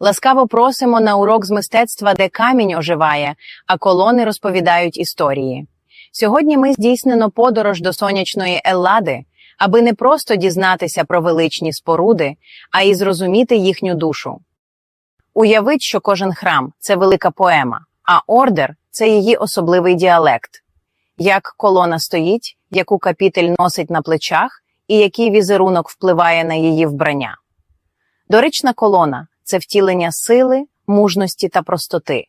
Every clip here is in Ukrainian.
Ласкаво просимо на урок з мистецтва, де камінь оживає, а колони розповідають історії. Сьогодні ми здійснено подорож до сонячної Еллади, аби не просто дізнатися про величні споруди, а й зрозуміти їхню душу. Уявіть, що кожен храм це велика поема, а ордер це її особливий діалект. Як колона стоїть, яку капітель носить на плечах, і який візерунок впливає на її вбрання. Дорична колона це втілення сили, мужності та простоти.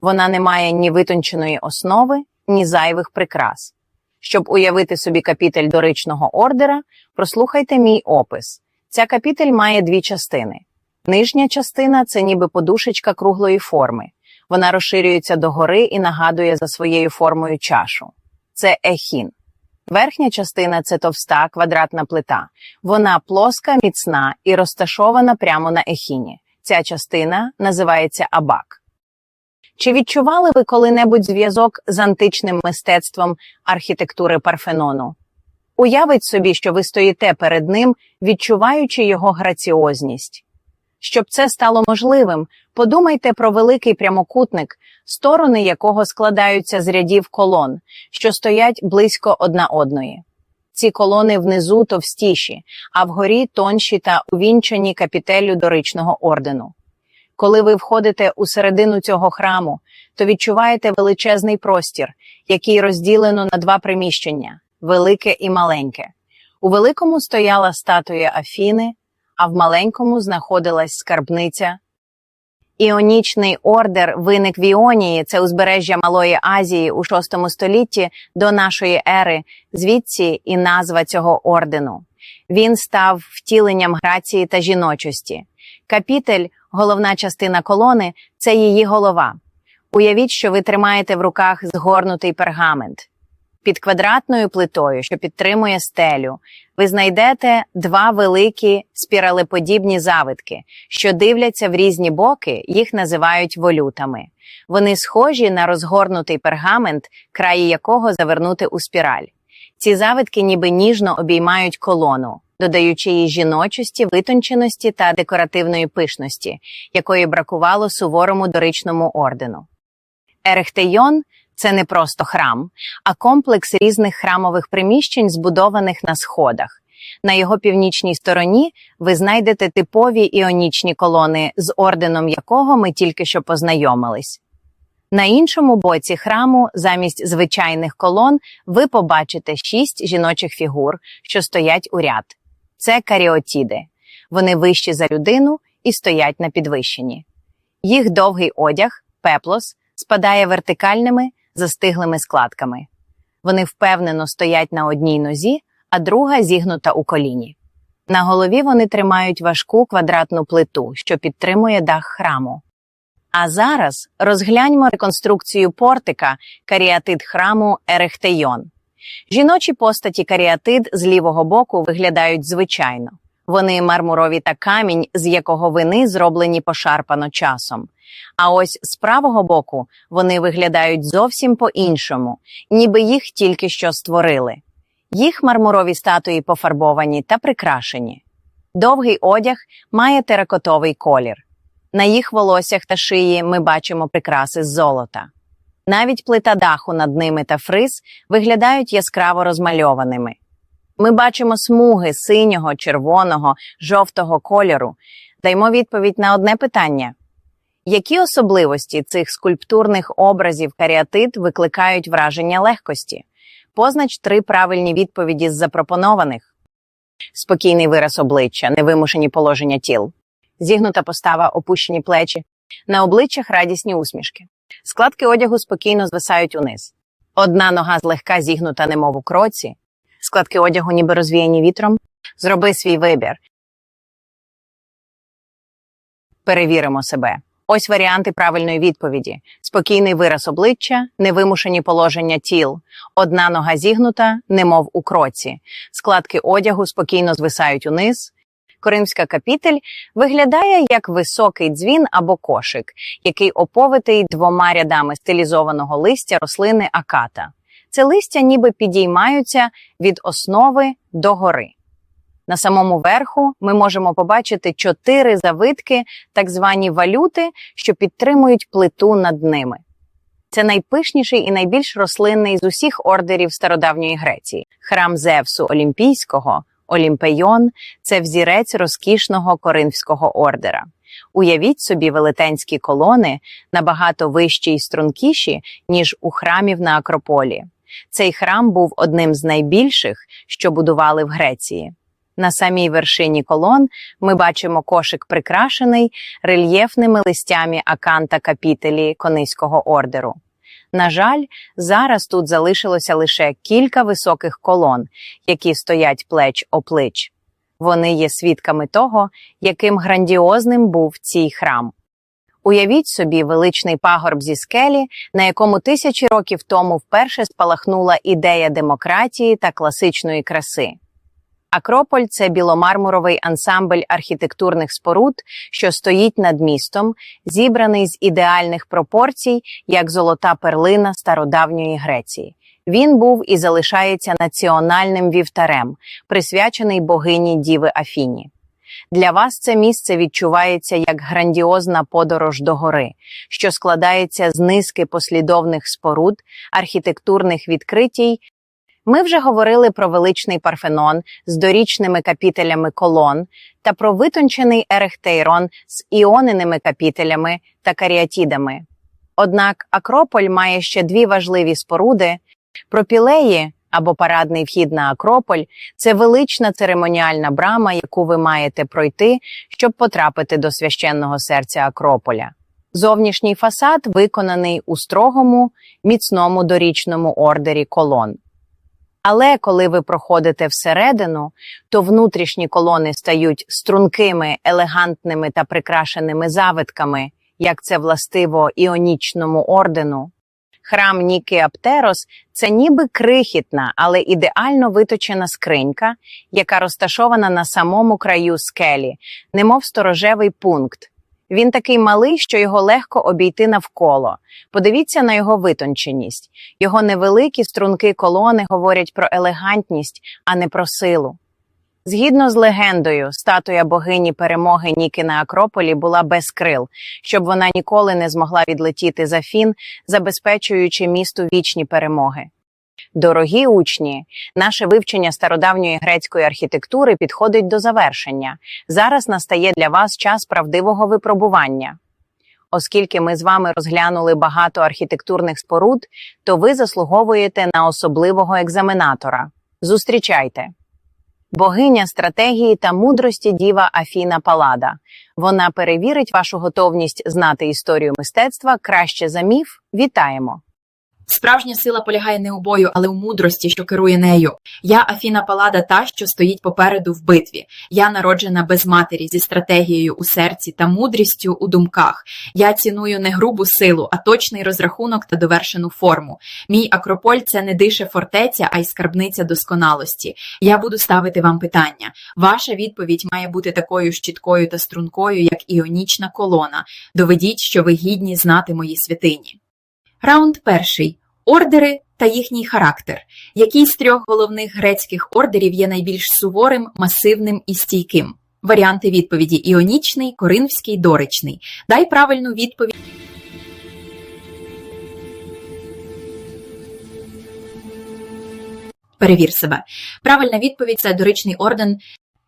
Вона не має ні витонченої основи, ні зайвих прикрас. Щоб уявити собі капітель доричного ордера, прослухайте мій опис. Ця капітель має дві частини. Нижня частина це ніби подушечка круглої форми. Вона розширюється догори і нагадує за своєю формою чашу. Це ехін. Верхня частина це товста квадратна плита. Вона плоска, міцна і розташована прямо на ехіні. Ця частина називається абак. Чи відчували ви коли-небудь зв'язок з античним мистецтвом архітектури Парфенону? Уявіть собі, що ви стоїте перед ним, відчуваючи його граціозність. Щоб це стало можливим, подумайте про великий прямокутник, сторони якого складаються з рядів колон, що стоять близько одна одної. Ці колони внизу товстіші, а вгорі тонші та увінчані капітелю доричного ордену. Коли ви входите у середину цього храму, то відчуваєте величезний простір, який розділено на два приміщення велике і маленьке. У великому стояла статуя Афіни, а в маленькому знаходилась скарбниця. Іонічний ордер виник в Іонії, це узбережжя Малої Азії у VI столітті до нашої ери, звідси і назва цього ордену. Він став втіленням грації та жіночості. Капітель, головна частина колони, це її голова. Уявіть, що ви тримаєте в руках згорнутий пергамент. Під квадратною плитою, що підтримує стелю, ви знайдете два великі спіралеподібні завитки, що дивляться в різні боки, їх називають волютами. Вони схожі на розгорнутий пергамент, краї якого завернути у спіраль. Ці завитки ніби ніжно обіймають колону, додаючи їй жіночості, витонченості та декоративної пишності, якої бракувало суворому доричному ордену. Ерехтейон це не просто храм, а комплекс різних храмових приміщень, збудованих на сходах. На його північній стороні ви знайдете типові іонічні колони, з орденом якого ми тільки що познайомились. На іншому боці храму, замість звичайних колон, ви побачите шість жіночих фігур, що стоять у ряд. Це каріотіди. Вони вищі за людину і стоять на підвищенні. Їх довгий одяг, пеплос, спадає вертикальними, застиглими складками. Вони впевнено стоять на одній нозі, а друга зігнута у коліні. На голові вони тримають важку квадратну плиту, що підтримує дах храму. А зараз розгляньмо реконструкцію портика каріатид храму Ерехтейон. Жіночі постаті каріатид з лівого боку виглядають звичайно. Вони мармурові та камінь, з якого вини зроблені пошарпано часом. А ось з правого боку вони виглядають зовсім по-іншому, ніби їх тільки що створили. Їх мармурові статуї пофарбовані та прикрашені. Довгий одяг має теракотовий колір. На їх волоссях та шиї ми бачимо прикраси з золота. Навіть плита даху над ними та фриз виглядають яскраво розмальованими. Ми бачимо смуги синього, червоного, жовтого кольору. Даймо відповідь на одне питання: які особливості цих скульптурних образів каріатид викликають враження легкості? Познач три правильні відповіді з запропонованих: спокійний вираз обличчя, невимушені положення тіл, зігнута постава, опущені плечі, на обличчях радісні усмішки. Складки одягу спокійно звисають униз. Одна нога злегка зігнута, немов у кроці, складки одягу ніби розвіяні вітром. Зроби свій вибір. Перевіримо себе. Ось варіанти правильної відповіді: спокійний вираз обличчя, невимушені положення тіл, одна нога зігнута, немов у кроці, складки одягу спокійно звисають униз. Коримська капітель виглядає як високий дзвін або кошик, який оповитий двома рядами стилізованого листя рослини аката. Це листя ніби підіймаються від основи до гори. На самому верху ми можемо побачити чотири завитки, так звані валюти, що підтримують плиту над ними. Це найпишніший і найбільш рослинний з усіх ордерів стародавньої Греції. Храм Зевсу Олімпійського, Олімпейон це взірець розкішного коринфського ордера. Уявіть собі велетенські колони набагато вищі й стрункіші, ніж у храмів на Акрополі. Цей храм був одним з найбільших, що будували в Греції. На самій вершині колон ми бачимо кошик прикрашений рельєфними листями аканта капітелі Конийського ордеру. На жаль, зараз тут залишилося лише кілька високих колон, які стоять плеч о плеч. Вони є свідками того, яким грандіозним був цей храм. Уявіть собі величний пагорб зі скелі, на якому тисячі років тому вперше спалахнула ідея демократії та класичної краси. Акрополь це біломармуровий ансамбль архітектурних споруд, що стоїть над містом, зібраний з ідеальних пропорцій, як золота перлина стародавньої Греції. Він був і залишається національним вівтарем, присвячений богині Діви Афіні. Для вас це місце відчувається як грандіозна подорож до гори, що складається з низки послідовних споруд, архітектурних відкритій. Ми вже говорили про величний Парфенон з дорічними капітелями колон та про витончений Ерехтейрон з іоненими капітелями та каріатідами. Однак Акрополь має ще дві важливі споруди. Пропілеї або парадний вхід на Акрополь це велична церемоніальна брама, яку ви маєте пройти, щоб потрапити до священного серця Акрополя. Зовнішній фасад виконаний у строгому, міцному дорічному ордері колон. Але коли ви проходите всередину, то внутрішні колони стають стрункими, елегантними та прикрашеними завитками, як це властиво іонічному ордену. Храм Ніки Аптерос це ніби крихітна, але ідеально виточена скринька, яка розташована на самому краю скелі, немов сторожевий пункт. Він такий малий, що його легко обійти навколо. Подивіться на його витонченість. Його невеликі струнки колони говорять про елегантність, а не про силу. Згідно з легендою, статуя богині перемоги Ніки на Акрополі була без крил, щоб вона ніколи не змогла відлетіти за фін, забезпечуючи місту вічні перемоги. Дорогі учні, наше вивчення стародавньої грецької архітектури підходить до завершення. Зараз настає для вас час правдивого випробування. Оскільки ми з вами розглянули багато архітектурних споруд, то ви заслуговуєте на особливого екзаменатора. Зустрічайте! Богиня стратегії та мудрості діва Афіна Палада. Вона перевірить вашу готовність знати історію мистецтва краще за міф. Вітаємо! Справжня сила полягає не у бою, але у мудрості, що керує нею. Я Афіна Палада, та, що стоїть попереду в битві. Я народжена без матері зі стратегією у серці та мудрістю у думках. Я ціную не грубу силу, а точний розрахунок та довершену форму. Мій Акрополь це не дише фортеця, а й скарбниця досконалості. Я буду ставити вам питання. Ваша відповідь має бути такою ж чіткою та стрункою, як іонічна колона. Доведіть, що ви гідні знати мої святині. Раунд перший. Ордери та їхній характер. Який з трьох головних грецьких ордерів є найбільш суворим, масивним і стійким? Варіанти відповіді іонічний, коринфський, доричний. Дай правильну відповідь. Перевір себе. Правильна відповідь це доричний орден.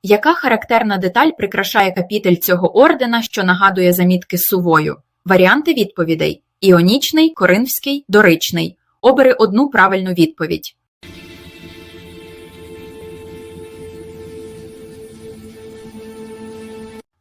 Яка характерна деталь прикрашає капітель цього ордена, що нагадує замітки сувою? Варіанти відповідей іонічний, коринфський, доричний. Обери одну правильну відповідь.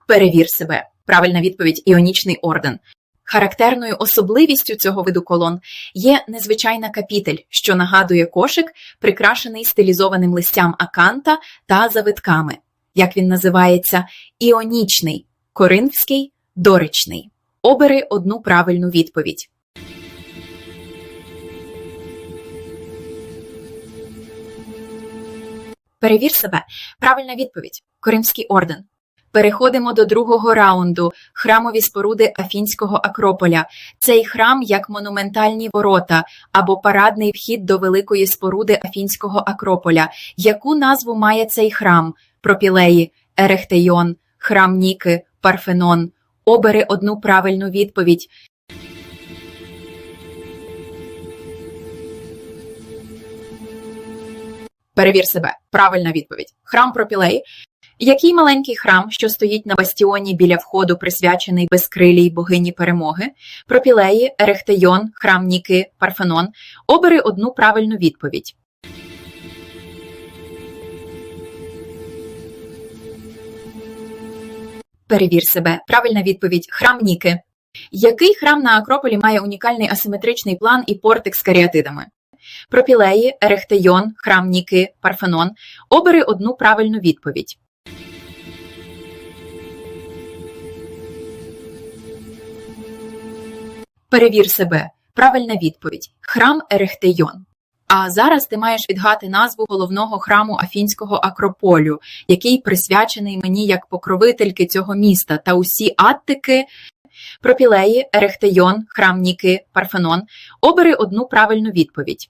Перевір себе. Правильна відповідь іонічний орден. Характерною особливістю цього виду колон є незвичайна капітель, що нагадує кошик, прикрашений стилізованим листям аканта та завитками. Як він називається, іонічний, коринфський, доричний. Обери одну правильну відповідь. Перевір себе. Правильна відповідь. Коринфський орден. Переходимо до другого раунду храмові споруди Афінського Акрополя. Цей храм як монументальні ворота або парадний вхід до великої споруди Афінського Акрополя. Яку назву має цей храм? пропілеї, ерехтейон, храм Ніки, Парфенон. Обери одну правильну відповідь. Перевір себе. Правильна відповідь. Храм Пропілей. Який маленький храм, що стоїть на бастіоні біля входу, присвячений безкрилій богині перемоги, Пропілеї, Ерехтейон, храм Ніки, Парфенон. Обери одну правильну відповідь. Перевір себе. Правильна відповідь. Храм Ніки. Який храм на Акрополі має унікальний асиметричний план і портик з каріатидами? Пропілеї, Ерехтейон, храм Ніки, Парфенон. Обери одну правильну відповідь. Перевір себе. Правильна відповідь. Храм Ерехтейон. А зараз ти маєш відгати назву головного храму Афінського Акрополю, який присвячений мені як покровительки цього міста та усі аттики, пропілеї, Ерехтейон, храм Ніки, Парфенон. Обери одну правильну відповідь.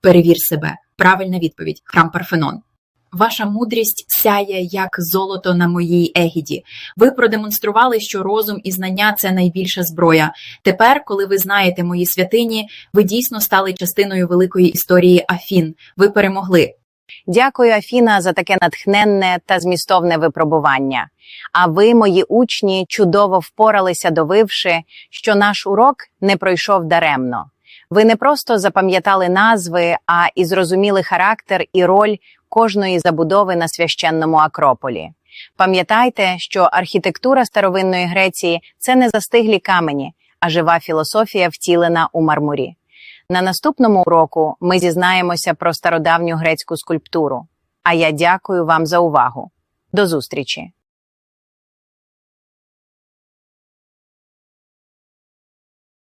Перевір себе. Правильна відповідь. Храм Парфенон. Ваша мудрість сяє як золото на моїй егіді. Ви продемонстрували, що розум і знання це найбільша зброя. Тепер, коли ви знаєте мої святині, ви дійсно стали частиною великої історії Афін. Ви перемогли. Дякую, Афіна, за таке натхненне та змістовне випробування. А ви, мої учні, чудово впоралися, довивши, що наш урок не пройшов даремно. Ви не просто запам'ятали назви, а і зрозуміли характер і роль кожної забудови на священному Акрополі. Пам'ятайте, що архітектура старовинної Греції це не застиглі камені, а жива філософія, втілена у мармурі. На наступному уроку ми зізнаємося про стародавню грецьку скульптуру. А я дякую вам за увагу. До зустрічі!